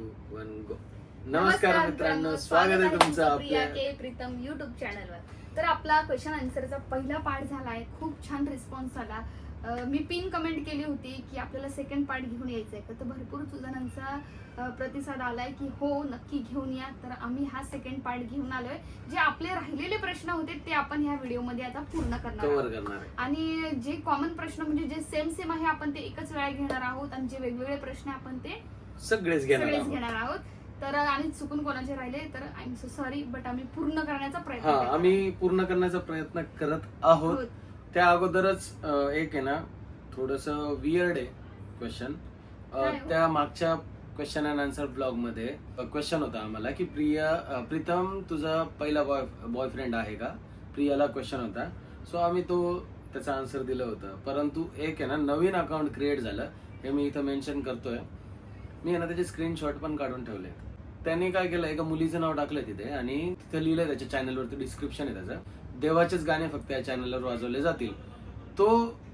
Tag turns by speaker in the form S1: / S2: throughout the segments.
S1: One go नमस्कार मित्रांनो स्वागत आहे तुमचं आपल्या
S2: के प्रीतम युट्यूब चॅनलवर तर आपला क्वेश्चन आन्सरचा पहिला पार्ट झालाय. खूप छान रिस्पॉन्स आला. अं, मी पिन कमेंट केली होती की आपल्याला सेकंड पार्ट घेऊन यायचंय. का तर भरपूर जणांचा अं, प्रतिसाद आलाय की हो नक्की घेऊन या. तर आम्ही हा सेकंड पार्ट घेऊन आलोय. जे आपले राहिलेले प्रश्न होते ते आपण ह्या व्हिडिओमध्ये आता पूर्ण करणार
S1: कव्हर
S2: आहोत.
S1: करणार आहे.
S2: आणि जे कॉमन प्रश्न म्हणजे जे सेम सेम आहे आपण ते एकच वेळा घेणार आहोत. आणि जे वेगवेगळे प्रश्न आहे आपण ते
S1: सगळेच घेणार
S2: सगळेच
S1: आहोत.
S2: घेणार आहोत. तर आणि चुकून कोणाचे राहिले तर I am so sorry but आम्ही पूर्ण करण्याचा प्रयत्न
S1: हा
S2: करणार
S1: आम्ही पूर्ण करण्याचा प्रयत्न करत आहोत.
S2: आहोत.
S1: त्या अगोदरच अं, एक आहे ना थोडस वियर्ड आहे क्वेश्चन
S2: काय हो?
S1: त्या मागच्या क्वेश्चन अँड आन्सर ब्लॉगमध्ये क्वेश्चन होता आम्हाला की प्रिया अं, प्रीतम तुझा पहिला बॉय बॉयफ्रेंड आहे का? प्रियाला क्वेश्चन होता. सो आम्ही तो त्याचा आन्सर दिलं होतं. परंतु एक आहे ना नवीन अकाउंट क्रिएट झालं. हे मी इथं मेन्शन करतोय. मी आहे ना त्याचे स्क्रीनशॉट पण काढून ठेवले. त्यांनी काय केलं एका मुलीचं नाव टाकलं तिथे आणि तिथे लिहिलंय त्याच्या चॅनलवरती डिस्क्रिप्शन आहे त्याचं. देवाचेच गाणे फक्त या चॅनलवर वाजवले जातील. तो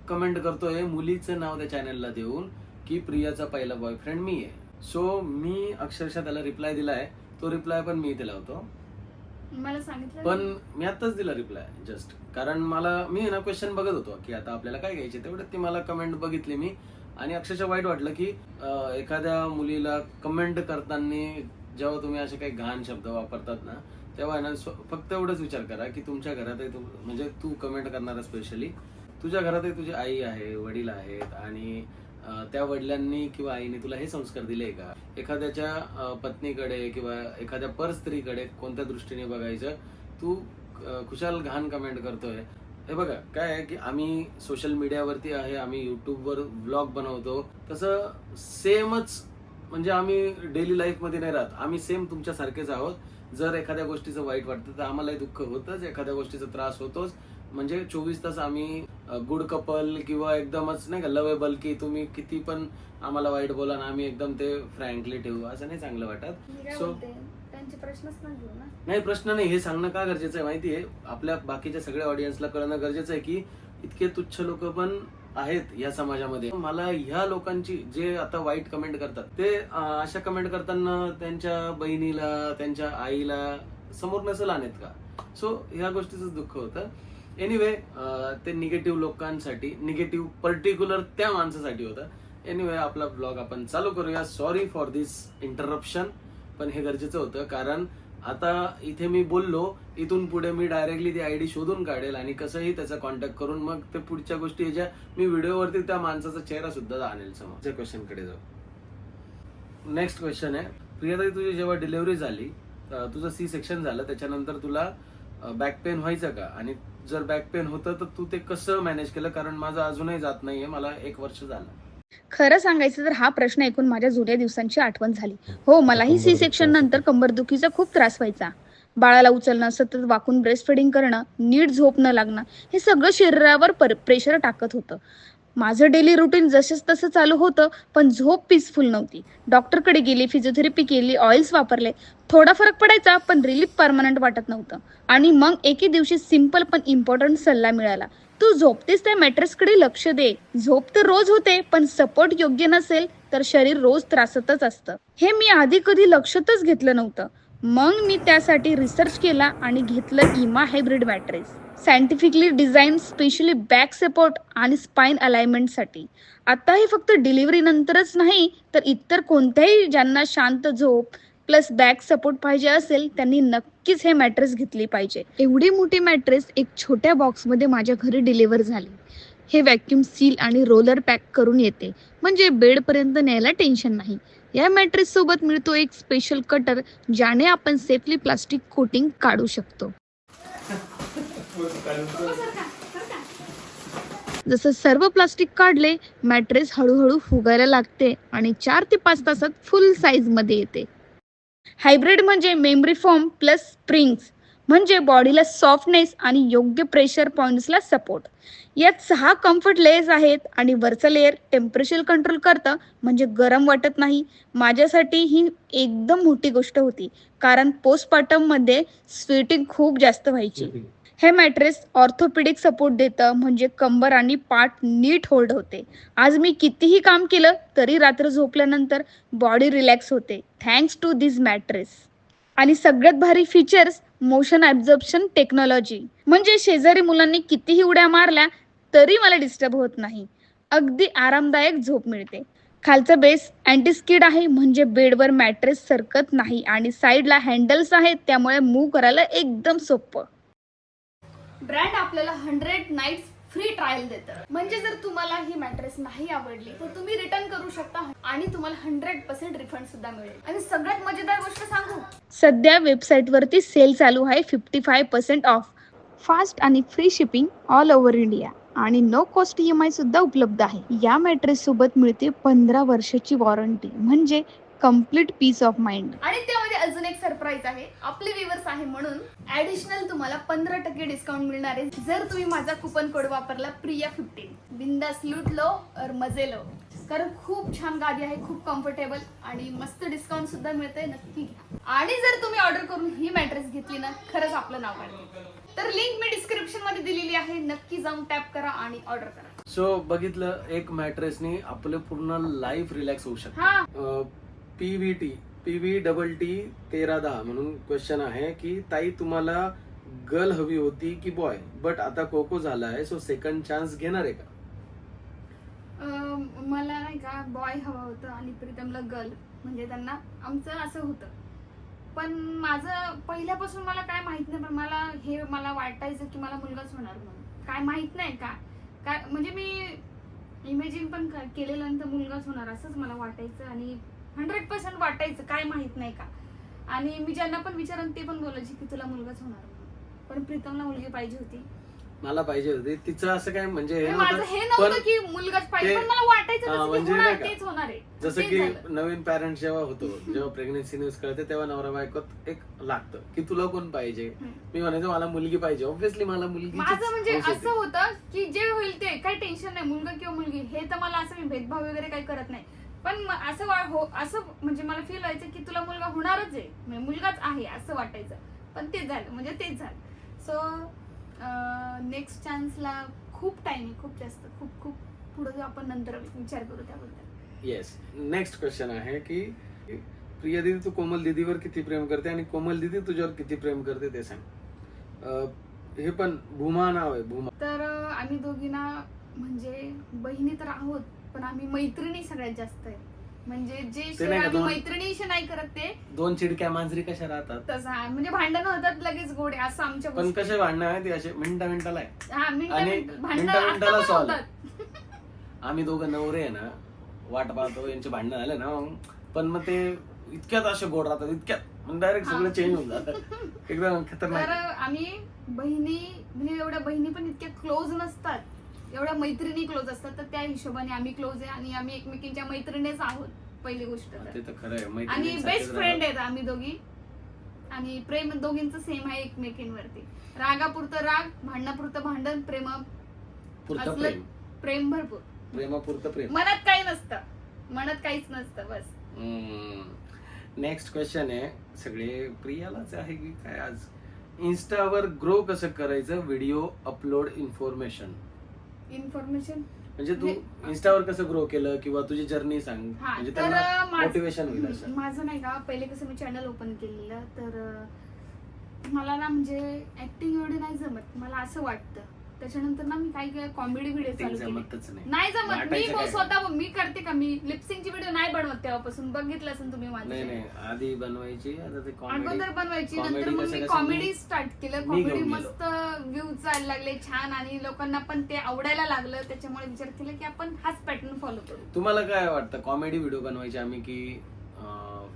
S1: कमेंट करतोय मुलीचं नाव त्या चॅनलला देऊन की प्रियाचा पहिला बॉयफ्रेंड मी आहे. सो मी अक्षरशः त्याला रिप्लाय दिलाय. तो रिप्लाय पण मी इथे लावतो.
S2: मला सांगितलं
S1: पण. मी आताच दिला रिप्लाय जस्ट कारण मला मी ना क्वेश्चन बघत होतो की आता आपल्याला काय घ्यायचे तेवढं ती मला कमेंट बघितली मी. आणि अक्षरशः वाईट वाटलं की एखाद्या मुलीला कमेंट करताना जेव्हा तुम्ही असे काही घाण शब्द वापरतात ना तेव्हा ना फक्त एवढंच विचार करा की तुमच्या घरातही तू म्हणजे तू कमेंट करणारा स्पेशली तुझ्या घरातही तुझी आई आहे वडील आहेत आणि त्या वडिलांनी किंवा आईने तुला हे संस्कार दिले का? एखाद्याच्या पत्नीकडे किंवा एखाद्या पर स्त्रीकडे कोणत्या दृष्टीने बघायचं तू खुशाल घाण कमेंट करतोय हे बघा काय आहे की आम्ही सोशल मीडियावरती आहे आम्ही युट्यूबवर व्लॉग बनवतो. तसं सेमच म्हणजे आम्ही डेली लाईफमध्ये नाही राहत. आम्ही सेम तुमच्यासारखेच आहोत. जर एखाद्या गोष्टीचं वाईट वाटतं तर आम्हालाही दुःख होतच. एखाद्या गोष्टीचा त्रास होतोच. म्हणजे चोवीस तास आम्ही गुड कपल किंवा एकदमच नाही का लवेबल की तुम्ही किती पण आम्हाला वाईट बोला ना आम्ही एकदम ते फ्रँकली ठेवू. असं नाही चांगलं वाटत.
S2: मी त्यांचे प्रश्नच नाही घेऊ ना.
S1: नाही प्रश्न नाही. हे सांगणं का गरजेचं आहे माहितीये? आपल्या बाकीच्या सगळ्या ऑडियन्सला कळणं गरजेचं आहे की इतके तुच्छ लोक पण आहेत या समाजामध्ये. मला ह्या लोकांची जे आता वाईट कमेंट करतात ते अशा कमेंट करताना त्यांच्या बहिणीला त्यांच्या आईला समोर नसेल आणत का? सो ह्या गोष्टीचं दुःख होतं. एनिवे ते निगेटिव्ह लोकांसाठी निगेटिव्ह पर्टिक्युलर त्या माणसासाठी होतं. एनिवे आपला ब्लॉग आपण चालू करूया. सॉरी फॉर दिस इंटरप्शन पण हे गरजेचं होतं. कारण आता इथे मी बोललो इथून पुढे मी डायरेक्टली ती आयडी शोधून काढेल आणि कसंही त्याचा कॉन्टॅक्ट करून मग ते पुढच्या गोष्टी ज्या मी व्हिडिओवरती त्या माणसाचा चेहरा सुद्धा आणेल समोर. क्वेश्चनकडे जाऊ. नेक्स्ट क्वेश्चन आहे. प्रियाताई तुझी जेव्हा डिलिव्हरी झाली तुझं सी सेक्शन झालं त्याच्यानंतर तुला बॅक पेन व्हायचं का? आणि जर बॅक पेन होतं तर तू ते कसं मॅनेज केलं? कारण माझं अजूनही जात नाहीये. मला एक वर्ष झालं.
S3: खरं सांगायचं तर हा प्रश्न ऐकून माझ्या जुन्या दिवसांची आठवण झाली. हो. मलाही सी सेक्शन नंतर कंबरदुखीचा खूप त्रास व्हायचा. बाळाला उचलणं सतत वाकून ब्रेस्ट फिडिंग करणं नीट झोप न लागणं हे सगळं शरीरावर प्रेशर टाकत होतं. माझं डेली रुटीन जसंच तसं चालू होतं पण झोप पीसफुल नव्हती. डॉक्टरकडे गेली फिजिओथेरपी केली ऑइल्स वापरले. थोडा फरक पडायचा पण रिलीफ परमनंट वाटत नव्हतं. आणि मग एके दिवशी सिंपल पण इम्पॉर्टंट सल्ला मिळाला. तू झोपतेस त्या मॅट्रेसकडे लक्ष दे. झोप तर रोज होते पण सपोर्ट योग्य नसेल तर शरीर रोज त्रासतच असतं. हे मी आधी कधी लक्षातच घेतलं नव्हतं. मग मी त्यासाठी रिसर्च केला आणि घेतलं Emma hybrid mattress scientifically design specially back support आणि स्पाइन अलाइनमेंटसाठी आता हे फक्त डिलिव्हरी नंतरच नाही तर इतर कोणत्याही ज्यांना शांत झोप प्लस बॅक सपोर्ट पाहिजे असेल त्यांनी नक्कीच हे मॅट्रेस घेतली पाहिजे. एवढी मोठी मॅट्रेस एक छोट्या बॉक्समध्ये माझ्या घरी डिलिव्हर झाली. हे व्हॅक्यूम सील आणि रोलर पॅक करून येते. म्हणजे बेडपर्यंत न्यायला टेन्शन नाही. या मॅट्रेस सोबत मिळतो एक स्पेशल कटर ज्याने आपण सेफली प्लास्टिक कोटिंग काढू शकतो. जसं सर्व प्लास्टिक काढले मॅट्रेस हळूहळू फुगायला लागते आणि चार ते पाच तासात फुल साईजमध्ये येते. हायब्रिड म्हणजे मेमरी फॉर्म प्लस स्प्रिंग्स म्हणजे बॉडीला सॉफ्टनेस आणि योग्य प्रेशर पॉईंट्सला सपोर्ट यात सहा कम्फर्ट लेयर्स आहेत आणि वरचं लेअर टेम्परेचर कंट्रोल करतं म्हणजे गरम वाटत नाही. माझ्यासाठी ही एकदम मोठी गोष्ट होती. कारण पोस्टपार्टममध्ये स्वीटिंग स्वेटिंग खूप जास्त व्हायची.
S4: हे मॅट्रेस ऑर्थोपेडिक सपोर्ट देतं म्हणजे कंबर आणि पाठ नीट होल्ड होते. आज मी कितीही काम केलं तरी रात्र झोपल्यानंतर बॉडी रिलॅक्स होते. थँक्स टू दिस मॅट्रेस आणि सगळ्यात भारी फीचर्स मोशन ॲब्झॉर्प्शन टेक्नॉलॉजी म्हणजे शेजारी मुलांनी कितीही उड्या मारल्या तरी मला डिस्टर्ब होत नाही. अगदी आरामदायक झोप मिळते. खालचा बेस अँटी स्किड आहे म्हणजे बेडवर मॅट्रेस सरकत नाही. आणि साईडला हँडल्स आहेत त्यामुळे मूव्ह करायला एकदम सोपं.
S3: ब्रँड आपल्याला हंड्रेड नाईट्स फ्री ट्रायल देतं. म्हणजे जर तुम्हाला ही मॅट्रेस नाही आवडली तर तुम्ही रिटर्न करू शकता आणि तुम्हाला हंड्रेड पर्सेंट रिफंड सुद्धा मिळेल. आणि सगळ्यात मजेदार गोष्ट सांगू?
S4: सध्या वेबसाईटवरती सेल चालू आहे fifty five percent off fast आणि free shipping all over India आणि no cost E M I सुद्धा उपलब्ध आहे. या मॅट्रेस सोबत मिळते पंधरा वर्षाची वॉरंटी म्हणजे कंप्लीट पीस ऑफ माइंड
S3: आणि त्यामध्ये अजून एक सरप्राईज आहे. आपले व्ह्युअर्स आहे म्हणून ऍडिशनल तुम्हाला पंधरा टक्के डिस्काउंट मिळणार आहे. जर तुम्ही माझा कुपन कोड वापरला प्रिया फिफ्टीन बिंदास लूट लो और मजे लो. कारण खूप छान गादी आहे खूप कम्फर्टेबल आणि मस्त डिस्काउंट सुद्धा मिळतंय नक्की घ्या. आणि जर तुम्ही ऑर्डर करून ही मॅट्रेस घेतली ना खरंच आपलं नाव काढते तर लिंक मी डिस्क्रिप्शनमध्ये दिलेली आहे. नक्की जाऊन टॅप करा आणि ऑर्डर करा.
S1: सो बघितलं एक मॅट्रेसनी आपलं पूर्ण लाईफ रिलॅक्स होऊ शकतं.
S3: हा.
S1: पीव्हीटी पीव्ही डबल टी तेरा दहा म्हणून क्वेश्चन आहे की ताई तुम्हाला गर्ल हवी होती की बॉय बट आता कोको झाला आहे सो सेकंड चान्स घेणार आहे का?
S3: अं, मला नाही का बॉय हवं होतं आणि प्रीतमला गर्ल म्हणजे त्यांना आमचं असं होतं. पण माझं पहिल्यापासून मला काय माहीत नाही पण मला हे मला वाटायचं की मला मुलगाच होणार म्हणून. काय माहीत नाही का? काय म्हणजे मी इमेजिन पण क- केलेलं नंतर मुलगाच होणार असंच मला वाटायचं आणि हंड्रेड पर्सेंट वाटायचं काय माहीत नाही का? आणि मी ज्यांना पण विचारन ते पण बोलायचे की तुला मुलगाच होणार म्हणून. पण प्रीतमला मुलगी पाहिजे होती.
S1: मला पाहिजे होती. तिचं असं काय म्हणजे हे
S3: माझं
S1: नव्हतं.
S3: हे नव्हतं
S1: पण
S3: की मुलगाच पाहिजे.
S1: ते-
S3: पण मला वाटायचं
S1: हा,
S3: तसं की
S1: म्हणजे
S3: होणार
S1: नाही का?
S3: तेच होणार आहे.
S1: जसं
S3: तेच
S1: की
S3: झालं.
S1: नवीन पॅरेंट जेव्हा होतो जेव्हा प्रेग्नेन्सी न्यूज कळते तेव्हा नवरा बायकोत एक लागतं की तुला कोण पाहिजे?
S3: हम्म.
S1: मी म्हणायचो मला मुलगी पाहिजे. ऑब्विसली मला मुलगी
S3: माझं म्हणजे असं होतं की जे होईल ते काही टेन्शन नाही. मुलगा किंवा मुलगी हे तर मला असं मी भेदभाव वगैरे काही करत नाही. पण असं हो असं म्हणजे मला फील व्हायचं की तुला मुलगा होणारच आहे. म्हणजे मुलगाच आहे असं वाटायचं. पण तेच झालं म्हणजे तेच झालं. सो नेक्स्ट चान्सला खूप टाइम आहे खूप जास्त खूप खूप पुढे आपण नंतर विचार करू त्याबद्दल.
S1: येस नेक्स्ट क्वेश्चन आहे की प्रिया दिदी तू कोमल दिदीवर किती प्रेम करते आणि कोमल दिदी तुझ्यावर किती प्रेम करते ते सांग. हे पण भूमा नाव आहे भूमा.
S3: तर आम्ही दोघींना म्हणजे बहिणी तर आहोत पण आम्ही मैत्रिणी सगळ्यात जास्त आहे म्हणजे जे
S1: ते नाही का
S3: आम्ही
S1: दोन-
S3: मैत्रिणीशी नाही करत ते
S1: दोन चिडक्या मांजरी कशा राहतात
S3: तसं आहे. म्हणजे भांडण होतात लगेच गोडे असं आमच्या
S1: पण
S3: गोष्टी.
S1: कसे भांडणं आहे ते असे मिनिटा मिनिटाला आहे
S3: हा मिनिटं
S1: आणि
S3: मिनिटं- भांडणं
S1: मिनिटं
S3: आता
S1: मिनिटाला
S3: पण
S1: solve.
S3: होतात.
S1: आम्ही दोघं नवरे आहे ना वाट पाहतो यांचे भांडणं झाले ना मग पण मग ते इतक्यात असे गोड राहतात इतक्यात मग डायरेक्ट सगळं. चेंज होऊन जातं एकदम
S3: तर
S1: खतरनाक
S3: आम्ही बहिणी म्हणजे एवढ्या बहिणी पण इतक्या क्लोज नसतात एवढ्या मैत्रिणी क्लोज असतात तर त्या हिशोबाने आम्ही क्लोज आहे आणि आम्ही एकमेकींच्या मैत्रिणीच आहोत पहिली गोष्ट तर.
S1: ते तर खरं आहे
S3: आणि
S1: मैत्रिणींसारखेच
S3: बेस्ट फ्रेंड. आहेत आम्ही दोघी. आणि प्रेम दोघींचं सेम आहे एकमेकींवरती. रागापुरतं राग भांडणापुरतं भांडण प्रेम
S1: पुरतं
S3: असलं-
S1: प्रेम.
S3: प्रेम भरपूर.
S1: प्रेमापुरतं प्रेम.
S3: मनात काही नसतं. मनात काहीच नसतं बस.
S1: नेक्स्ट क्वेश्चन आहे. सगळे प्रियालाच आहे की काय आज? इन्स्टावर ग्रो कसं करायचं? व्हिडिओ अपलोड इन्फॉर्मेशन
S3: इन्फॉर्मेशन
S1: म्हणजे तू
S3: म्हणजे-
S1: इन्स्टावर कसं ग्रो केलं किंवा तुझी जर्नी सांग?
S3: हा
S1: म्हणजे
S3: तर
S1: त्यांना
S3: माझं-
S1: मोटिवेशन होईल असं.
S3: माझं नाही का पहिले कसं मी चॅनल ओपन केलेलं तर अं, मला ना म्हणजे ऍक्टिंग एवढी नाही जमत मला असं वाटतं. त्याच्यानंतर ना मी काही काही कॉमेडी व्हिडिओ चालू केले.
S1: नाही.
S3: नाही जमत. मी
S1: काय?
S3: स्वतः मी करते का? मी लिपसिंगची व्हिडिओ नाही बनवत तेव्हापासून. बघितलं असेल तुम्ही
S1: नाही
S3: माझे
S1: नाही. आधी बनवायची आता ते कॉमेडी
S3: अगोदर बनवायची नंतर मग मी कॉमेडी स्टार्ट केलं.
S1: मी
S3: कॉमेडी
S1: घेऊन गेलो.
S3: मस्त व्ह्यूज जायला लागले छान. आणि लोकांना पण ते आवडायला लागलं. त्याच्यामुळे विचार केला की आपण हाच पॅटर्न फॉलो करू.
S1: तुम्हाला काय वाटतं? कॉमेडी व्हिडिओ बनवायचे आम्ही की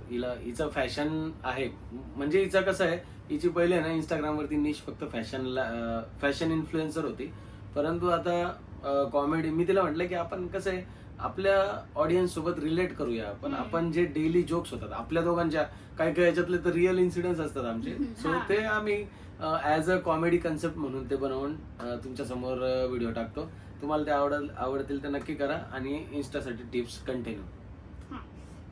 S1: हिला हिचं फॅशन आहे. म्हणजे हिचं कसं आहे हिची पहिले ना इंस्टाग्राम वरती निश फक्त फॅशनला फॅशन इन्फ्लुएन्सर होती. परंतु आता कॉमेडी मी तिला म्हटलं की आपण कसं आहे आपल्या ऑडियन्स सोबत रिलेट करूया पण. आपण जे डेली जोक्स होतात आपल्या दोघांच्या काही काही याच्यातले तर रिअल इन्सिडेंट्स असतात आमचे. सो. ते आम्ही ऍज अ कॉमेडी कन्सेप्ट म्हणून ते बनवून तुमच्यासमोर व्हिडिओ टाकतो. तुम्हाला ते आवडल आवडतील तर नक्की करा आणि इन्स्टासाठी टिप्स कंटिन्यू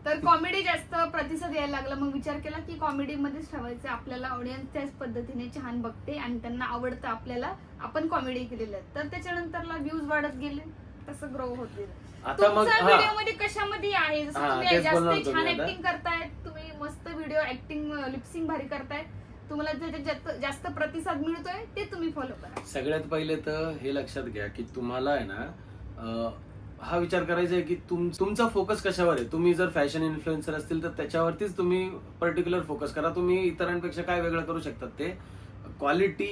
S3: तर कॉमेडी जास्त प्रतिसाद यायला लागला. मग विचार केला की कॉमेडी मध्येच ठेवायचं आपल्याला. ऑडियन्स त्याच पद्धतीने छान बघते आणि त्यांना आवडतं आपल्याला आपण कॉमेडी केलेलं तर त्याच्यानंतरला व्ह्यूज वाढत गेले. तसं ग्रो होत गेलं. तुमचा व्हिडिओमध्ये कशामध्ये आहे? जसं तुम्ही
S1: तेच
S3: जास्त छान. ऍक्टिंग करताय तुम्ही मस्त व्हिडिओ ऍक्टिंग लिपसिंग भारी करताय. तुम्हाला जे जास्त प्रतिसाद मिळतोय ते तुम्ही फॉलो करा.
S1: सगळ्यात पहिले तर हे लक्षात घ्या की तुम्हाला आहे ना हा विचार करायचा आहे की तुम तुमचा फोकस कशावर आहे? तुम्ही जर फॅशन इन्फ्लुएन्सर असतील तर त्याच्यावरतीच तुम्ही पर्टिक्युलर फोकस करा. तुम्ही इतरांपेक्षा काय वेगळं करू शकतात ते? क्वालिटी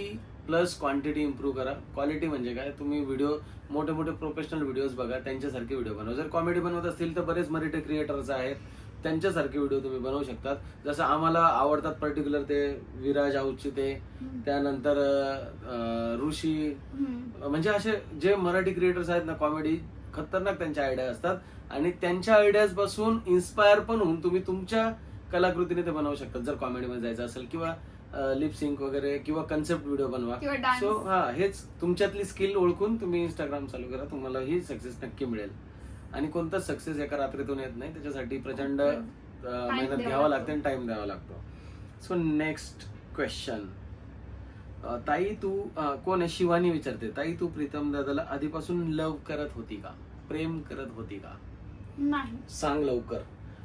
S1: प्लस क्वांटिटी इम्प्रूव्ह करा. क्वालिटी म्हणजे काय? तुम्ही व्हिडिओ मोठे मोठे प्रोफेशनल व्हिडिओज बघा त्यांच्यासारखे व्हिडिओ बनवा. जर कॉमेडी बनवत असतील तर बरेच मराठी क्रिएटर्स आहेत त्यांच्यासारखे व्हिडिओ तुम्ही बनवू शकतात. जसं आम्हाला आवडतात पर्टिक्युलर ते विराज आऊचे ते. त्यानंतर ऋषी. म्हणजे असे जे मराठी क्रिएटर्स आहेत ना कॉमेडी खतरनाक त्यांच्या आयडिया असतात. आणि त्यांच्या आयडियाजपासून इन्स्पायर पण होऊन तुम्ही तुमच्या कलाकृतीने ते बनवू शकतात जर कॉमेडी मध्ये जायचं असेल किंवा लिपसिंक वगैरे किंवा कन्सेप्ट व्हिडिओ बनवा. सो हा हेच तुमच्यातली स्किल ओळखून तुम्ही इंस्टाग्राम चालू करा. तुम्हाला ही सक्सेस नक्की मिळेल. आणि कोणताच सक्सेस एका रात्रीतून येत नाही त्याच्यासाठी प्रचंड मेहनत घ्यावा.
S3: लागते.
S1: आणि टाइम द्यावा लागतो. सो नेक्स्ट क्वेश्चन ताई तू कोण आहे? शिवानी विचारते. ताई तू प्रीतम दादाला आधीपासून लव करत होती का? प्रेम करत होती का?
S3: नाही.
S1: सांग लवकर.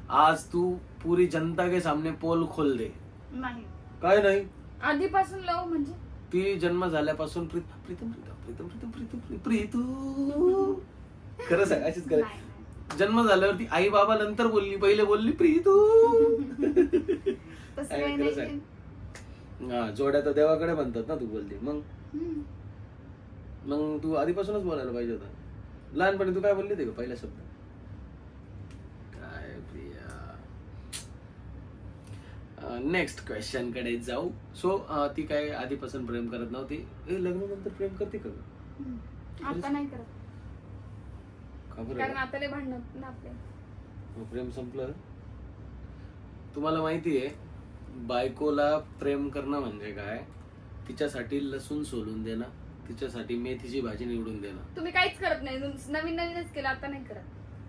S1: आज तू पुरी जनता के सामने पोल खोल दे.
S3: नाही.
S1: काय नाही?
S3: आधीपासून लव म्हणजे?
S1: ती जन्म झाल्यापासून प्री- प्रीतम प्रीतम प्रीतम प्रीतम प्रीतम प्रीतू. खरं सांग अशीच खरं. जन्म झाल्यावरती आई बाबा नंतर बोलली पहिले बोलली प्रीतू.
S3: तसं
S1: आहे,
S3: काही
S1: खरंच
S3: नाही
S1: आहे. हा जोड्या तर देवाकडे म्हणतात ना तू बोलते. मग?
S3: हम्म.
S1: मग तू आधीपासूनच बोलायला पाहिजे होता. लहानपणी तू काय बोलली ते का पहिला शब्द काय प्रिया? नेक्स्ट क्वेश्चनकडे जाऊ. सो ती काय आधीपासून प्रेम करत नव्हती? ए लग्नानंतर प्रेम करते का ग?
S3: हम्म. आता नाही करत.
S1: का बरं?
S3: कारण आता लय भांडण ना आपले.
S1: मग प्रेम संपलं. तुम्हाला माहिती आहे बायकोला प्रेम करणं म्हणजे काय? तिच्यासाठी लसूण सोलून देणं तिच्यासाठी मेथीची भाजी निवडून देणं.
S3: तुम्ही काहीच करत नाही. नवीन नवीनच केलं आता नाही करत.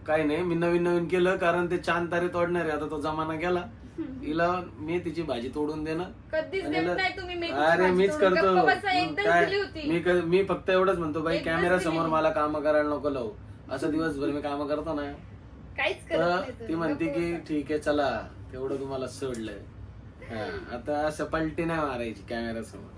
S1: काय नाही मी नवीन नवीन केलं कारण ते चांद तारे तोडणार आहे. आता तो जमाना गेला. हिला मेथीची भाजी तोडून देणं.
S3: कधीच
S1: आणि
S3: देत
S1: ल-
S3: नाही तुम्ही मेथीची
S1: अरे
S3: भाजी
S1: मीच
S3: तोडून.
S1: करतो.
S3: गप्प बसा, एकदाच
S1: काय?
S3: दिली होती.
S1: मी क- मी फक्त एवढंच म्हणतो बाई
S3: एकदाच
S1: कॅमेरा समोर. मला काम करायला नको लावू. असं दिवसभर मी काम करतो ना.
S3: काहीच करत
S1: तर
S3: नाही
S1: ती
S3: तुम्ही.
S1: म्हणते
S3: गप्प
S1: की
S3: बसा.
S1: ठीक आहे चला. तेवढं तुम्हाला सोडलंय. हा, आता असं पलटी नाही मारायची कॅमेरा समोर.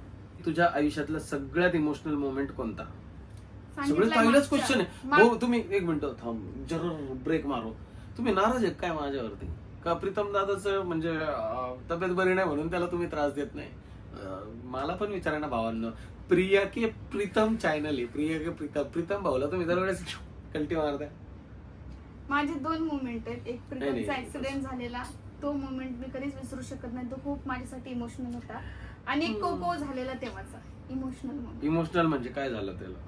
S1: तुझ्या आयुष्यातला सगळ्यात इमोशनल मोमेंट कोणता? सगळ्यात
S3: सांगितलंय
S1: पहिलाच
S3: मागच्या.
S1: क्वेश्चन आहे. भाऊ तुम्ही एक मिनिट थांब. जरा ब्रेक मारो. तुम्ही नाराज आहेत काय माझ्यावरती? का प्रीतम दादाचं म्हणजे अं, तब्येत बरी नाही म्हणून त्याला तुम्ही त्रास देत नाही? अं, मला पण विचारा ना भावांना. प्रिया के प्रीतम चॅनल आहे. प्रिया के प्रीतम प्रीतम भाऊला तुम्ही दरवेळेस कल्टी मारताय.
S3: माझे दोन मुवमेंट आहेत. एक
S1: नाही,
S3: प्रीतमचा
S1: नाही.
S3: ऍक्सिडेंट झालेला. तो मुवमेंट मी कधीच विसरू शकत नाही. तो खूप माझ्यासाठी इमोशनल होता. आणि. कोको झालेला तेव्हाचा. इमोशनल
S1: इमोशनल म्हणजे काय झालं त्याला?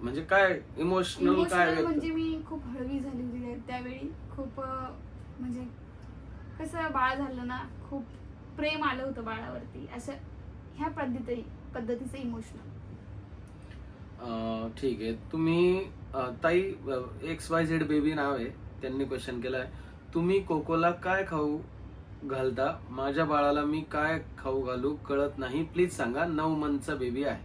S1: म्हणजे काय इमोशनल काय
S3: इमोशनल
S1: व्यक्त-
S3: म्हणजे मी खूप हळवी झाली होती त्या- त्यावेळी. खूप अं, म्हणजे कसं बाळ झालं ना खूप प्रेम आलं होतं बाळावरती. असं ह्या पद्धती पद्धतीचं इमोशनल
S1: अं, ठीक आहे. तुम्ही अं, ताई एक्स वाय झेड बेबी नाव आहे. त्यांनी क्वेश्चन केलाय. तुम्ही कोकोला काय खाऊ घालता? माझ्या बाळाला मी काय खाऊ घालू कळत नाही. प्लीज सांगा नऊ मंथचा बेबी आहे.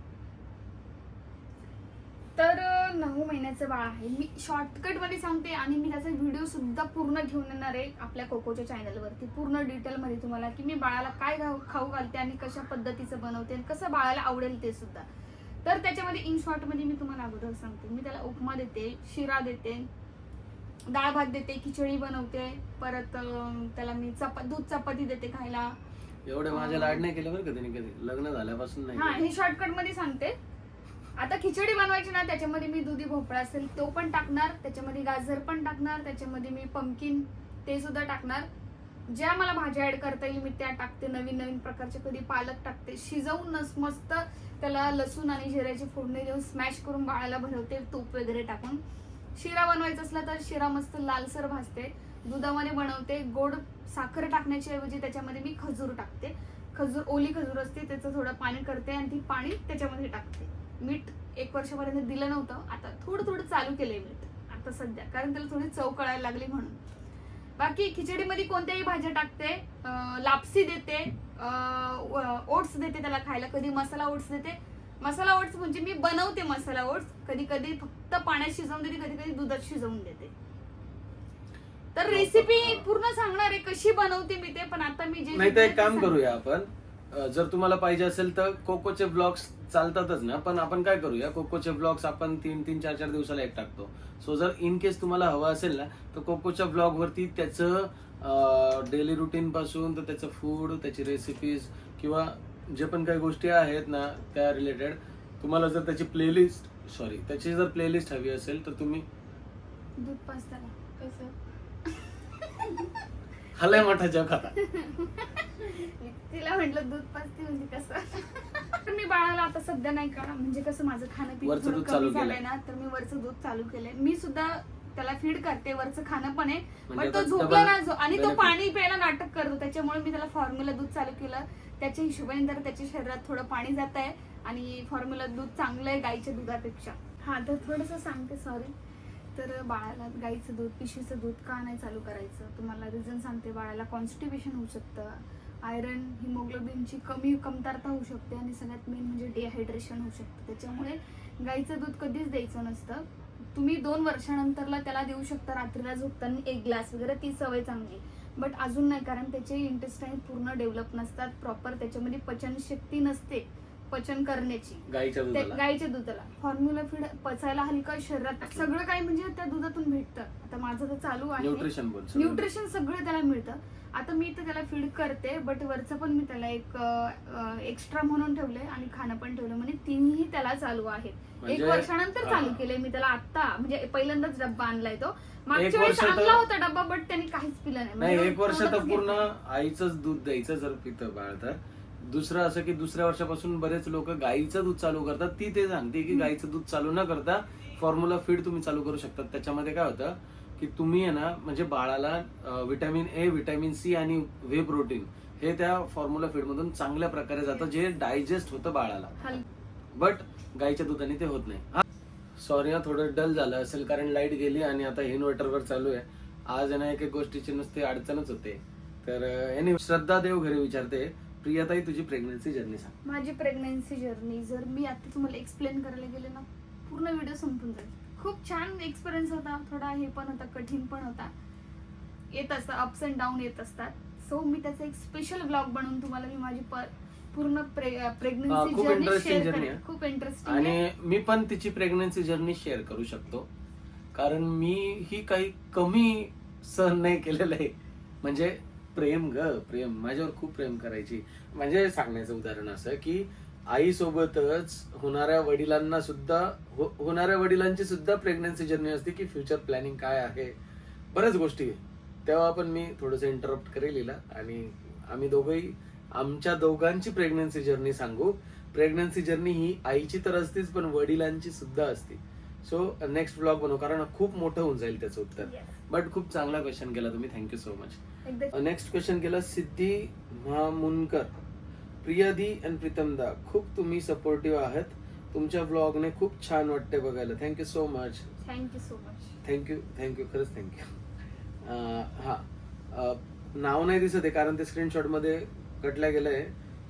S3: तर नऊ महिन्याचं बाळ आहे. मी शॉर्टकटमध्ये सांगते आणि मी त्याचा व्हिडिओ सुद्धा पूर्ण घेऊन येणार आहे आपल्या कोकोच्या चॅनलवरती पूर्ण डिटेल मध्ये तुम्हाला की मी बाळाला काय खाऊ खाऊ घालते आणि कशा पद्धतीचं बनवते आणि कसं बाळाला आवडेल ते सुद्धा. तर त्याच्यामध्ये इन शॉर्टमध्ये मी तुम्हाला अगोदर सांगते. मी त्याला उपमा देते शिरा देते डाळ भात देते खिचडी बनवते परत अं, त्याला मी चपा दूध चपाती देते खायला.
S1: एवढे माझे लाड नाही केले बरं का त्यांनी कधी. लग्न झाल्यापासून
S3: हा
S1: नाही
S3: हे शॉर्टकटमध्ये सांगते. आता खिचडी बनवायची ना त्याच्यामध्ये मी दुधी भोपळा असेल तो पण टाकणार त्याच्यामध्ये गाजर पण टाकणार त्याच्यामध्ये मी पंकिन ते सुद्धा टाकणार. ज्या मला भाज्या ऍड करता येईल मी त्या टाकते. नवीन नवीन प्रकारचे कधी पालक टाकते. शिजवून नस- मस्त त्याला लसूण आणि जिऱ्याची फोडणी देऊन स्मॅश करून बाळाला भरवते तूप वगैरे टाकून. शिरा बनवायचा असला तर शिरा मस्त लालसर भाजते. दुधामध्ये बनवते गोड साखर टाकण्याच्या ऐवजी त्याच्यामध्ये मी खजूर टाकते. खजूर ओली खजूर असते त्याचं थोडं पाणी करते आणि ती पाणी त्याच्यामध्ये टाकते. मीठ एक वर्षापर्यंत दिलं नव्हतं आता थोडं थोडं चालू केलंय मीठ. आता सध्या कारण त्याला थोडी चव कळायला लागली म्हणून. बाकी खिचडीमध्ये कोणत्याही भाज्या टाकते लापसी देते ओट्स देते त्याला खायला कधी मसाला ओट्स देते मसाला ओट्स म्हणजे मी बनवते मसाला ओट्स. कधी कधी फक्त पाण्यात शिजवून देते कधी कधी दुधात शिजवून देते. तर रेसिपी पूर्ण सांगणार आहे कशी बनवते मी ते पण आता मी जे
S1: नाही तर एक काम करूया आपण. अं, जर तुम्हाला पाहिजे असेल तर कोकोचे ब्लॉग्स चालतातच ना पण आपण काय करूया कोकोचे ब्लॉग्स आपण तीन तीन चार चार दिवसाला एक टाकतो. सो जर इन केस तुम्हाला हवं असेल ना तर कोकोच्या ब्लॉग वरती त्याचं डेली रुटीन पासून तर त्याचं फूड त्याची रेसिपीज किंवा जे पण काही गोष्टी आहेत ना त्या रिलेटेड तुम्हाला जर त्याची प्लेलिस्ट सॉरी त्याची जर प्लेलिस्ट हवी असेल तर तुम्ही
S3: दूध पास्ताला कसं?
S1: हलय मोठा जग खाता
S3: तिला म्हटलं दूध पाजते म्हणजे कसं? तर मी बाळाला आता सध्या नाही का म्हणजे कसं माझं खाणं पिणं
S1: वरचं
S3: थोडं
S1: दूध
S3: कमी
S1: चालू
S3: झालंय
S1: केलंय.
S3: ना तर मी वरचं दूध चालू केलंय. मी सुद्धा त्याला फीड करते वरचं खाणं पण आहे.
S1: म्हणजे
S3: पण तो
S1: आता
S3: झोपला
S1: double
S3: ना जो आणि तो
S1: benefit.
S3: पाणी प्यायला नाटक करतो. त्याच्यामुळे मी त्याला फॉर्म्युला दूध चालू केलं. त्याच्या हिशोबाने तर त्याच्या शरीरात थोडं पाणी जात आहे आणि फॉर्म्युला दूध चांगलं आहे गाईच्या दुधापेक्षा. हा तर थोडंसं सांगते सॉरी तर बाळाला गाईचं दूध पिशीचं दूध का नाही चालू करायचं? तुम्हाला रिझन सांगते बाळाला कॉन्स्टिपेशन होऊ शकतं. आयरन हिमोग्लोबिनची कमी कमतरता होऊ शकते आणि सगळ्यात मेन म्हणजे डिहायड्रेशन होऊ शकतं. त्याच्यामुळे गाईचं दूध कधीच द्यायचं नसतं. तुम्ही दोन वर्षानंतरला त्याला देऊ शकता रात्रीला झोपताना एक ग्लास वगैरे ती सवय चांगली. बट अजून नाही कारण त्याचे इंटेस्टाईन पूर्ण डेव्हलप नसतात. प्रॉपर त्याच्यामध्ये पचनशक्ती नसते. पचन करण्याची.
S1: गाईच्या
S3: त्या
S1: दुधाला.
S3: गाईच्या दुधाला. फॉर्म्युला फीड पचायला हलका शरीरात. सगळं काही म्हणजे त्या दुधातून भेटतं. आता माझं तर चालू आहे.
S1: न्यूट्रिशन बोल
S3: न्यूट्रिशन सगळं त्याला मिळतं. आता मी तर त्याला फीड करते बट वरचं पण मी त्याला एक एक्स्ट्रा म्हणून ठेवलंय आणि खाणं पण ठेवलं म्हणजे तिन्ही त्याला चालू आहेत एक
S1: म्हणजे-
S3: वर्षानंतर चालू
S1: हा.
S3: केलंय मी त्याला आता म्हणजे पहिल्यांदाच डब्बा आणलाय तो. मागच्या वेळेस
S1: वर्ष तर-
S3: आणला होता डब्बा बट त्यांनी काहीच पिलं नाही.
S1: नाही
S3: म्हणजे
S1: एक वर्ष तर पूर्ण
S3: घेतलं.
S1: आईचंच दूध द्यायचं जर पितं बाळ तर. दुसरं असं की दुसऱ्या वर्षापासून बरेच लोक गाईचं दूध चालू करतात. ती ते सांगते की. गाईचं दूध चालू न करता फॉर्म्युला फीड तुम्ही चालू करू शकतात. त्याच्यामध्ये काय होतं की तुम्ही आहे ना म्हणजे बाळाला विटॅमिन ए विटॅमिन सी आणि वे प्रोटीन हे त्या फॉर्म्युला फीड मधून चांगल्या प्रकारे जातं जे डायजेस्ट होतं बाळाला. बट गाईच्या दुधाने ते होत नाही. सॉरी हा थोडं डल झालं असेल कारण लाइट गेली आणि आता इन्व्हर्टरवर चालू आहे. आज आहे ना एक एक गोष्टीची नुसती अडचणच होते. तर याने श्रद्धा देव घरी विचारते प्रियाताई तुझी प्रेग्नन्सी जर्नी सांग.
S3: माझी प्रेग्नन्सी जर्नी जर मी आता तुम्हाला एक्सप्लेन करायला गेले ना पूर्ण व्हिडिओ संपून जाईल. खूप छान एक्सपिरियन्स होता. थोडा हे पण होता कठीण पण होता. येत असतं अप्स अँड डाऊन येत असतात. सो मी त्याचा एक स्पेशल ब्लॉग बनवून तुम्हाला मी माझी पूर्ण प्रेग्नन्सी
S1: खूप
S3: जर्नी शेअर करेन.
S1: आहे.
S3: खूप इंटरेस्टिंग
S1: आणि मी पण तिची प्रेग्नन्सी जर्नी शेअर करू शकतो. कारण मी ही काही कमी सहन नाही केलेलं आहे. म्हणजे प्रेम ग प्रेम. माझ्यावर खूप प्रेम करायची. म्हणजे सांगण्याचं उदाहरण असं की आई सोबतच होणाऱ्या वडिलांना सुद्धा हो- होणाऱ्या वडिलांची सुद्धा प्रेग्नन्सी जर्नी असते की फ्युचर प्लॅनिंग काय आहे. बऱ्याच गोष्टी. तेव्हा पण मी थोडंसं इंटरप्ट करेल हिला आणि आम्ही दोघंही आमच्या दोघांची प्रेग्नन्सी जर्नी सांगू. प्रेग्नन्सी जर्नी ही आईची तर असतेच पण वडिलांची सुद्धा असते. सो नेक्स्ट ब्लॉग बनवू कारण खूप मोठं होऊन जाईल त्याचं उत्तर. बट खूप चांगला क्वेश्चन केला तुम्ही. थँक्यू सो मच
S3: एकदा
S1: नेक्स्ट क्वेश्चन केला सिद्धी महामुनकर. प्रियादी अँड प्रीतमदा खूप तुम्ही सपोर्टिव्ह आहात. तुमच्या ब्लॉगने खूप छान वाटते बघायला. Thank you so much
S3: thank you so much
S1: thank you thank you खरंच थँक्यू हा. अं, नाव नाही दिसत आहे कारण ते स्क्रीनशॉटमध्ये कटल्या गेलंय.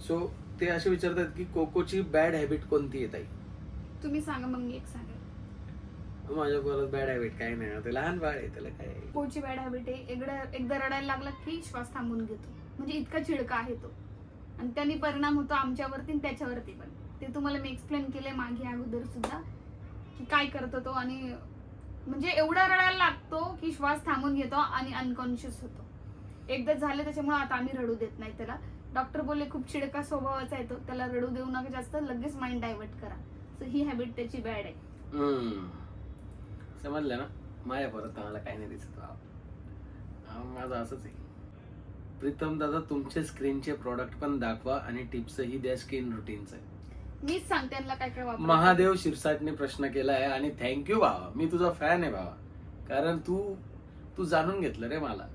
S1: सो ते असे विचारतात की कोकोची बॅड हॅबिट कोणती आहे ताई?
S3: तुम्ही सांगा मग मी एक सांगेल
S1: माझ्या बरोबर बॅड हॅबिट काय नाही ते लहान बाळ आहे त्याला काय?
S3: पुढची बॅड हॅबिट आहे? एकदा एकदा रडायला लागला की श्वास थांबून घेतो. म्हणजे इतका चिडका आहे तो. आणि त्यांनी परिणाम होतो आमच्यावरती आणि त्याच्यावरती पण. ते तुम्हाला मी एक्सप्लेन केलंय मागे अगोदर सुद्धा की काय करतो तो आणि म्हणजे एवढा रडायला लागतो की श्वास थांबून घेतो आणि अनकॉन्शियस होतो. एकदा झालं त्याच्यामुळे आता आम्ही रडू देत नाही त्याला. डॉक्टर बोलले खूप चिडका स्वभावाचा आहे तो. त्याला रडू देऊ नका जास्त. लगेच माइंड डायव्हर्ट करा. सो ही हॅबिट त्याची बॅड आहे.
S1: समजलं ना माया परत मला काही नाही दिसत माझं असंच आहे. प्रीतम दादा तुमचे स्क्रीनचे प्रॉडक्ट पण दाखवा आणि टिप्सही द्या स्किन रुटीनचे
S3: मीच सांगते यांना काय काय वापरायचं.
S1: महादेव शिरसाटने प्रश्न केला आहे आणि थँक्यू भावा मी तुझा फॅन आहे भावा कारण तू तू जाणून घेतलं रे मला.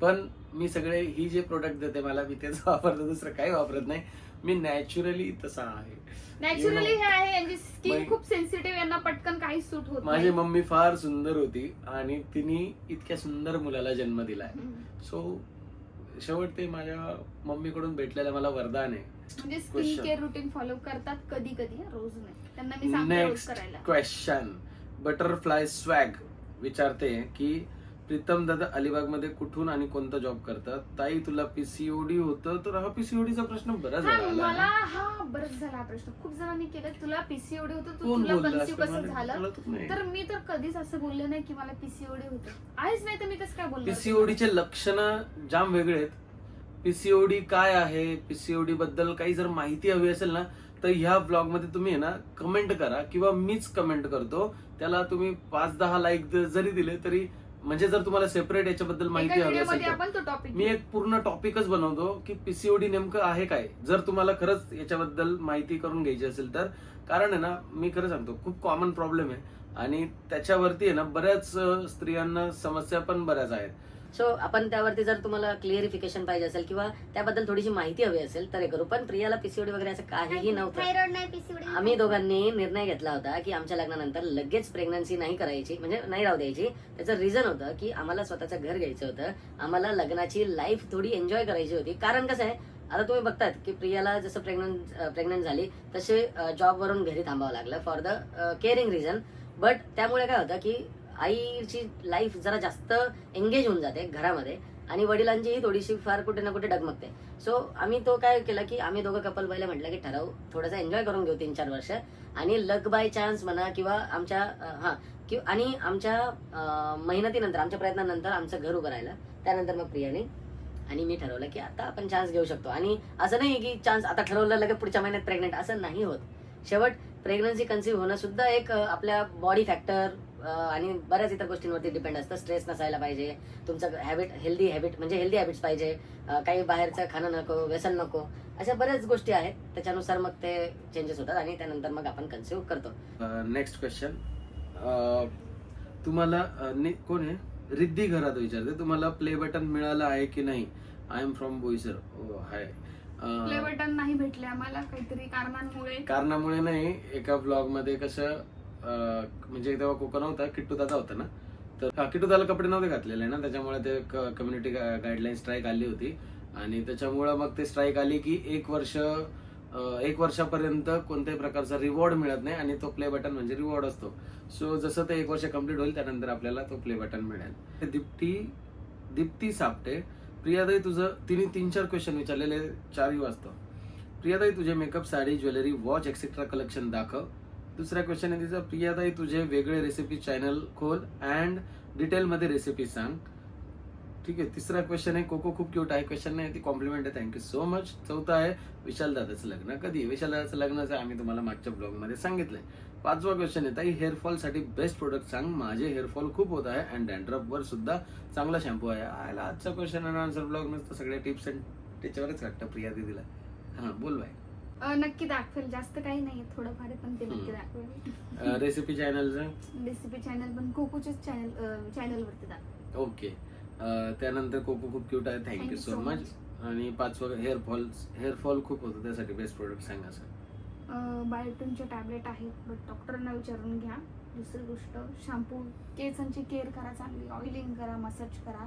S1: पण मी सगळे ही जे प्रोडक्ट देते मला मी तेच वापरतो दुसरं काही वापरत नाही. मी नॅचरली तसा आहे.
S3: नॅचरली हे आहे यांची स्किन खूप सेन्सिटिव्ह यांना पटकन काही सूट होत
S1: माझी मम्मी फार सुंदर होती आणि तिने इतक्या सुंदर मुलाला जन्म दिलाय. सो शेवट ते माझ्या मम्मीकडून भेटलेलं मला वरदान आहे.
S3: म्हणजे स्किन. केअर रुटीन फॉलो करतात कधी कधी रोज नाही. त्यांना मी सांगते रोज
S1: नेक्स्ट
S3: करायला.
S1: क्वेश्चन बटरफ्लाय स्वॅग विचारते की प्रीतम दादा अलिबागमध्ये कुठून आणि कोणता जॉब करतात? ताई तुला पीसीओडी होतं तर हा पीसीओडीचा प्रश्न बराच
S3: हा
S1: वेळा आला
S3: मला
S1: ना.
S3: हा बरंच झाला हा प्रश्न. खूप जणांनी केलं तुला पीसीओडी होतं तू
S1: कोण
S3: तुला
S1: बोललं
S3: कन्सिव्ह
S1: असं?
S3: कसं
S1: मला
S3: झालं?
S1: कळतच नाही.
S3: तर मी तर कधीच असं बोलले नाही की मला पीसीओडी होतं. आहेच नाही तर मी कसं काय बोलणार?
S1: पीसीओडीचे लक्षण जाम वेगळे आहेत. पीसीओडी काय आहे? पीसीओडी बद्दल काही जर माहिती हवी असेल ना तर ह्या ब्लॉगमध्ये तुम्ही आहे ना कमेंट करा किंवा मीच कमेंट करतो. त्याला तुम्ही पाच दहा लाईक जरी दिले तरी म्हणजे जर तुम्हाला सेपरेट याच्याबद्दल माहिती हवी असेल तर. मी एक पूर्ण टॉपिकच बनवतो की पीसीओडी नेमकं आहे काय? जर तुम्हाला खरंच याच्याबद्दल माहिती करून घ्यायची असेल तर. कारण आहे ना मी खरं सांगतो खूप कॉमन प्रॉब्लेम आहे. आणि त्याच्यावरती आहे ना बऱ्याच स्त्रियांना समस्या पण बऱ्याच आहेत.
S5: सो आपण त्यावरती जर तुम्हाला क्लिअरिफिकेशन पाहिजे असेल किंवा त्याबद्दल थोडीशी माहिती हवी असेल तर हे करू. पण प्रियाला पीसीओडी वगैरे असं काहीही नव्हतं. आम्ही दोघांनी निर्णय घेतला होता की आमच्या लग्नानंतर लगेच प्रेग्नन्सी नाही करायची म्हणजे नाही राहू द्यायची. त्याचं रिझन होतं की आम्हाला स्वतःचं घर घ्यायचं होतं. आम्हाला लग्नाची लाईफ थोडी एन्जॉय करायची होती. कारण कसं आहे आता तुम्ही बघतात की प्रियाला जसं प्रेग्नंट प्रेग्नंट झाली तसे जॉबवरून घरी थांबावं लागलं for the caring reason but त्यामुळे काय होतं की आईची लाईफ जरा जास्त एंगेज होऊन जाते घरामध्ये आणि वडिलांचीही थोडीशी फार कुठे ना कुठे डगमगते. सो आम्ही तो काय केला की आम्ही दोघं कपल पहिले म्हटलं की ठराव थोडंसं एन्जॉय करून घेऊ तीन चार वर्ष. आणि लक बाय चान्स म्हणा किंवा आमच्या हां हा कि आणि आमच्या मेहनतीनंतर आमच्या प्रयत्नानंतर आमचं घर उभं राहिलं. त्यानंतर मग प्रियाने आणि मी ठरवलं की आता आपण चान्स घेऊ शकतो. आणि असं नाही की चान्स आता ठरवलं लगेच पुढच्या महिन्यात प्रेग्नेंट असं नाही होत. शेवट प्रेग्नन्सी कन्सिव्ह होणं सुद्धा एक आपल्या बॉडी फॅक्टर आणि बऱ्याच इतर गोष्टींवरती डिपेंड असतं. स्ट्रेस नसायला पाहिजे. तुमचं हॅबिट हेल्दी हॅबिट म्हणजे हेल्दी हॅबिट्स पाहिजे. काही बाहेरचं खाणं नको व्यसन नको अशा बऱ्याच गोष्टी आहेत. त्याच्यानुसार मग ते चेंजेस होतात आणि त्यानंतर मग आपण कन्सिव्ह करतो.
S1: नेक्स्ट क्वेश्चन तुम्हाला कोण आहे? रिद्धी घरात विचारते. तुम्हाला प्ले बटन मिळालं आहे की नाही? I am from Boisar hi
S3: play button नाही भेटले आम्हाला काहीतरी कारणांमुळे.
S1: कारणामुळे नाही. एका ब्लॉगमध्ये कसं म्हणजे तेव्हा कोकण होता किट्टू दादा होता ना. तर हा, किट्टू दादा कपडे नव्हते घातलेले ना त्याच्यामुळे ते कम्युनिटी गाईडलाईन स्ट्राईक आली होती. आणि त्याच्यामुळे मग ते स्ट्राईक आली की एक वर्ष एक वर्षापर्यंत कोणत्याही प्रकारचा रिवॉर्ड मिळत नाही आणि तो प्ले बटन म्हणजे रिवॉर्ड असतो. सो जसं ते एक वर्ष कंप्लीट होईल त्यानंतर आपल्याला तो प्ले बटन मिळेल. दीप्ती दीप्ती सापटे. प्रियादाई तुझं तिने तीन चार क्वेश्चन विचारलेले चारही वाजता. प्रियादाई तुझे makeup sari jewellery watch etcetera collection दाखव. दुसरा क्वेश्चन आहे तिचा. प्रियाताई तुझे वेगळे रेसिपी चॅनल खोल अँड डिटेलमध्ये रेसिपी सांग. ठीक आहे तिसरा क्वेश्चन आहे. कोको खूप क्यूट आहे. क्वेश्चन नाही ती कॉम्प्लिमेंट आहे. थँक्यू सो मच चौथा आहे विशाल दादाचं लग्न. कधी? विशाल दादाचं लग्नाचं आम्ही तुम्हाला मागच्या ब्लॉगमध्ये सांगितलंय. पाचवा क्वेश्चन आहे ताई हेअरफॉलसाठी बेस्ट प्रोडक्ट सांग. माझे हेअरफॉल खूप होत आहे अँड डॅन्ड्रफ सुद्धा चांगला शॅम्पू आहे. आयला आजचा क्वेश्चन आणि आन्सर ब्लॉग नसतं सगळे टिप्स अँड त्याच्यावरच वाटतं प्रिया दिदीला. हां बोल बाय
S3: नक्की दाखवेल. जास्त काही नाही थोडंफार आहे, पण ते नक्की
S1: हम्म.
S3: दाखवेल.
S1: रेसिपी चॅनलचं
S3: रेसिपी चॅनल पण कोकोचेच चॅनल चॅनलवरती दाखवेल.
S1: ओके त्यानंतर कोको खूप क्यूट आहे. Thank you so much. आणि पाचवं हेअरफॉल हेअरफॉल खूप होतं त्यासाठी बेस्ट प्रोडक्ट सांगा सर
S3: बायोटिनचे टॅबलेट आहेत बट डॉक्टरांना विचारून घ्या. दुसरी गोष्ट शॅम्पू केसांची केअर करा चांगली. ऑइलिंग करा मसाज करा.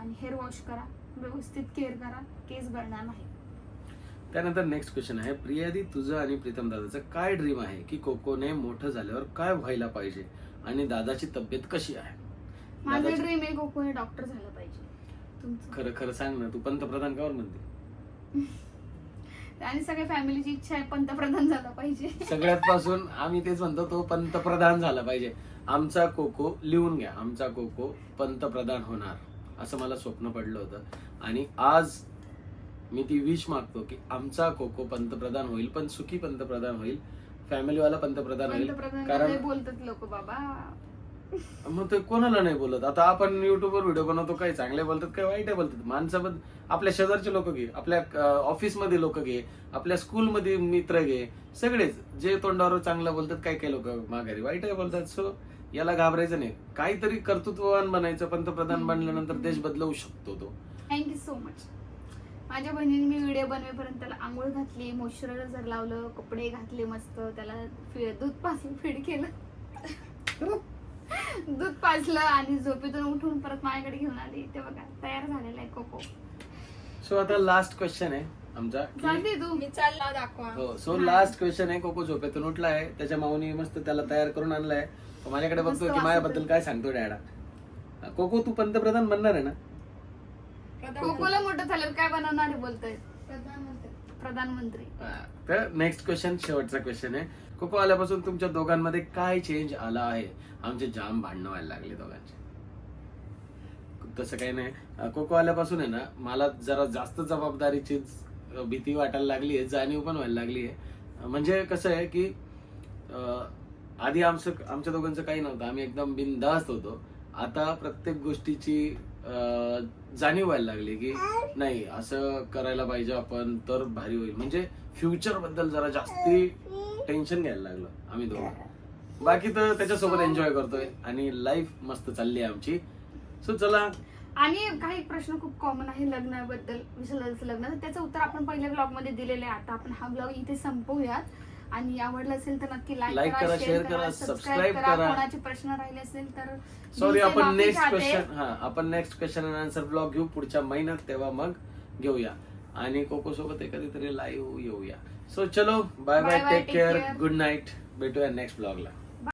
S3: आणि हेअर वॉश करा. व्यवस्थित केअर करा. केस गळणार नाही
S1: त्यानंतर नेक्स्ट क्वेश्चन आहे प्रियादी तुझं आणि प्रीतम दादाचं काय ड्रीम आहे की कोकोने मोठं झाल्यावर काय व्हायला पाहिजे? आणि दादाची तब्येत कशी आहे?
S3: माझं ड्रीम आहे कोकोने डॉक्टर झालं पाहिजे. तुमचं?
S1: खरं खरं सांग ना तू पंतप्रधान कावर म्हणते?
S3: आणि सगळ्या फॅमिलीची इच्छा आहे पंतप्रधान झाला पाहिजे.
S1: सगळ्यात पासून आम्ही तेच म्हणतो तो पंतप्रधान झाला पाहिजे. आमचा कोको लिहून घ्या आमचा कोको पंतप्रधान होणार असं मला स्वप्न पडलं होतं. आणि आज मी ती विश मागतो की आमचा कोको पंतप्रधान होईल पण सुखी पंतप्रधान होईल फॅमिलीवाला पंतप्रधान होईल कारण-
S3: बोलतात लोक बाबा.
S1: मग ते कोणाला नाही बोलत? आता आपण युट्यूबवर व्हिडिओ बनवतो काही चांगले बोलतात काही वाईट बोलतात. माणसाबद्दल आपल्या शेजारचे लोक घे आपल्या ऑफिसमध्ये लोक घे आपल्या स्कूलमध्ये मित्र घे सगळेच. जे तोंडावर चांगलं बोलतात काही काही लोक माघारी वाईट बोलतात. सो याला घाबरायचं नाही. काहीतरी कर्तृत्ववान बनायचं पंतप्रधान. बनल्यानंतर देश बदलवू शकतो तो.
S3: थँक्यू सो मच माझ्या बहिणीने मी व्हिडिओ बनवेपर्यंत त्याला आंघोळ घातली मॉइश्चरायझर लावलं कपडे घातले मस्त त्याला दूध पाजून फीड केलं. दूध पाजलं आणि झोपेतून उठून परत माझ्याकडे घेऊन आली. ते बघा तयार झालेला आहे कोको.
S1: सो आता लास्ट क्वेश्चन आहे आमचा
S3: तू.
S6: मी चालला दाखवा.
S1: हो सो लास्ट क्वेश्चन आहे कोको झोपेतून उठलाय त्याच्या माऊनी मस्त त्याला तयार करून आणलाय. तो माझ्याकडे बघतोय की माझ्याबद्दल. काय सांगतो डॅडा? कोको तू पंतप्रधान बनणार आहे ना?
S3: कोकोला मोठं झाल्यावर काय बनवणार आहे बोलतोय? प्रधानमंत्री.
S1: हा. तर नेक्स्ट क्वेश्चन शेवटचा क्वेश्चन आहे. कोको आल्यापासून तुमच्या दोघांमध्ये काय चेंज आला आहे? आमचे जाम भांडणं व्हायला लागले दोघांचे. तसं काही नाही. कोको आल्यापासून आहे ना मला जरा जास्त जबाबदारीची भीती वाटायला लागली आहे जाणीव पण व्हायला लागली आहे. म्हणजे कसं आहे की आधी आमचं आमच्या दोघांचं काही नव्हतं. आम्ही एकदम बिनधास्त होतो. आता प्रत्येक गोष्टीची जाणीव व्हायला लागली की नाही असं करायला पाहिजे आपण तर भारी होईल. म्हणजे फ्युचरबद्दल जरा जास्ती टेन्शन घ्यायला लागलं आम्ही दोघं. बाकी तर त्याच्यासोबत एन्जॉय करतोय आणि लाईफ मस्त चालली आहे आमची. सो चला.
S3: आणि काही प्रश्न खूप कॉमन आहे लग्नाबद्दल विसरलं लग्न. त्याचं उत्तर आपण पहिल्या ब्लॉगमध्ये दिलेलं आहे. आता आपण हा ब्लॉग इथे संपवूयात. आणि आवडलं असेल तर नक्की लाईक
S1: करा,
S3: शेअर
S1: करा,
S3: सबस्क्राईब करा. कोणाचे प्रश्न राहिले असेल तर
S1: सॉरी आपण नेक्स्ट. क्वेश्चन हा आपण next question and answer blog घेऊ पुढच्या महिन्यात तेव्हा मग घेऊया आणि कोको सोबत कधीतरी लाईव्ह येऊया सो चलो bye bye take care. Good night भेटूया नेक्स्ट ब्लॉगला